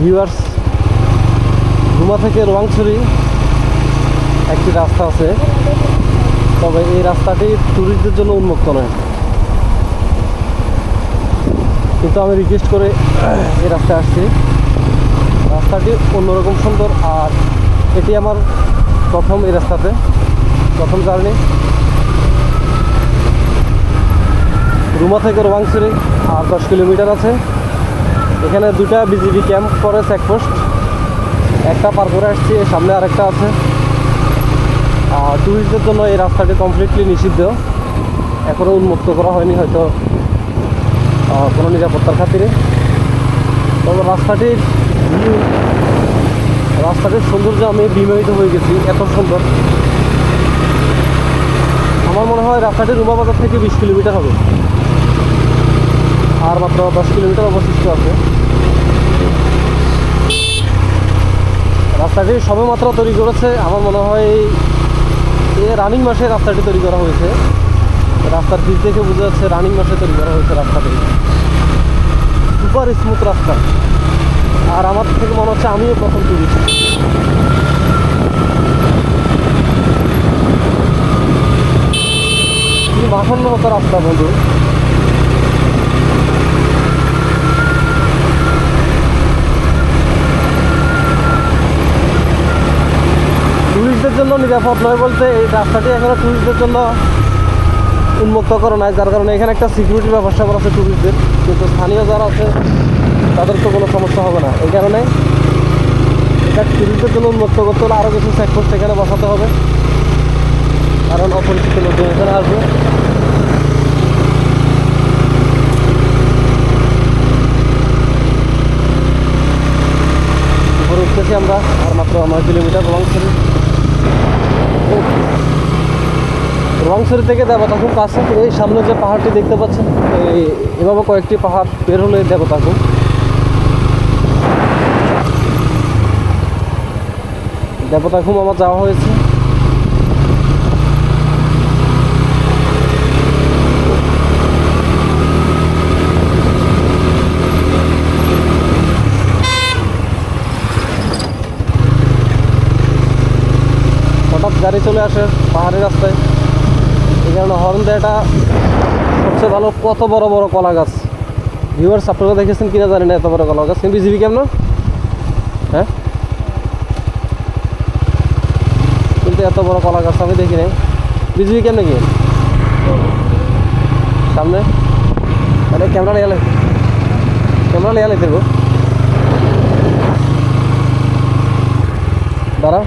Viewers Ruma থেকে রোয়াংছড়ি একটি রাস্তা আছে। তবে এই রাস্তাটি ট্যুরিস্টদের জন্য উন্মুক্ত নয়। কিন্তু আমি রিকোয়েস্ট করে এই রাস্তায় আসছি। রাস্তাটি অন্যরকম সুন্দর আর এটি আমার প্রথম এই রাস্তাতে, প্রথম জার্নি রুমা থেকে রোয়াংছড়ি আর দশ কিলোমিটার আছে। এখানে দুটা বিজিবি ক্যাম্প করে চেকপোস্ট একটা পার করে আসছি সামনে আরেকটা আছে। আর ট্যুরিস্টদের জন্য এই রাস্তাটি কমপ্লিটলি নিষিদ্ধ। এখনও উন্মুক্ত করা হয়নি হয়তো কোনো নিরাপত্তার খাতিরে। তবে রাস্তাটির রাস্তাটির সৌন্দর্য আমি বিমোহিত হয়ে গেছি, এত সুন্দর। আমার মনে হয় রাস্তাটি রুমা বাজার থেকে বিশ কিলোমিটার হবে। আর মাত্র দশ কিলোমিটার অবশিষ্ট আছে। রাস্তাটি সবে মাত্র তৈরি করেছে, আমার মনে হয় এ রানিং মাসে রাস্তাটি তৈরি করা হয়েছে। রাস্তার পিচ দেখে বোঝা যাচ্ছে রানিং মাসে তৈরি করা হয়েছে রাস্তাটি। সুপার স্মুথ রাস্তা। আর আমার থেকে মনে হচ্ছে আমিও প্রথম টুরিস্ট কি মতো রাস্তা বন্ধু। জন্য নিরাপদ নয় বলতে এই রাস্তাটি এখনও টুরিস্টদের জন্য উন্মুক্ত করা নাই। যার কারণে এখানে একটা সিকিউরিটি ব্যবস্থা করা আছে টুরিস্টদের কিন্তু স্থানীয় যারা আছে, তাদের তো কোনো সমস্যা হবে না। এই কারণে এটা টুরিস্টদের জন্য উন্মুক্ত করতে হলে আরও কিছু চেকপোস্ট এখানে বসাতে হবে। কারণ অপরিচিত লোকজন এখানে আসবে। উঠতেছি আমরা, আর মাত্র নয় কিলোমিটার রংছড়ি রংছড়ি থেকে দেবতাকুম কাছে। এই সামনে যে পাহাড়টি দেখতে পাচ্ছেন, এই এভাবে কয়েকটি পাহাড় বের হলে দেবতা খুব। দেবতা খুব আমার যাওয়া হয়েছে। হঠাৎ গাড়ি চলে আসে পাহাড়ি রাস্তায়। এই কারণে হর্ন দেওয়াটা সবচেয়ে ভালো, কত বড় বড় কলা গাছ। ভিউয়ার্স আপনারা দেখেছেন কিনা জানি না এত বড় কলা গাছ। কিন্তু বিজিবি কেমন? হ্যাঁ? কিন্তু এত বড় কলা গাছ আমি দেখি নাই। বিজিবি কেমন কি? সামনে। আরে ক্যামেরা লিয়ালে ক্যামেরা লিয়ালে দেখো দাঁড়া।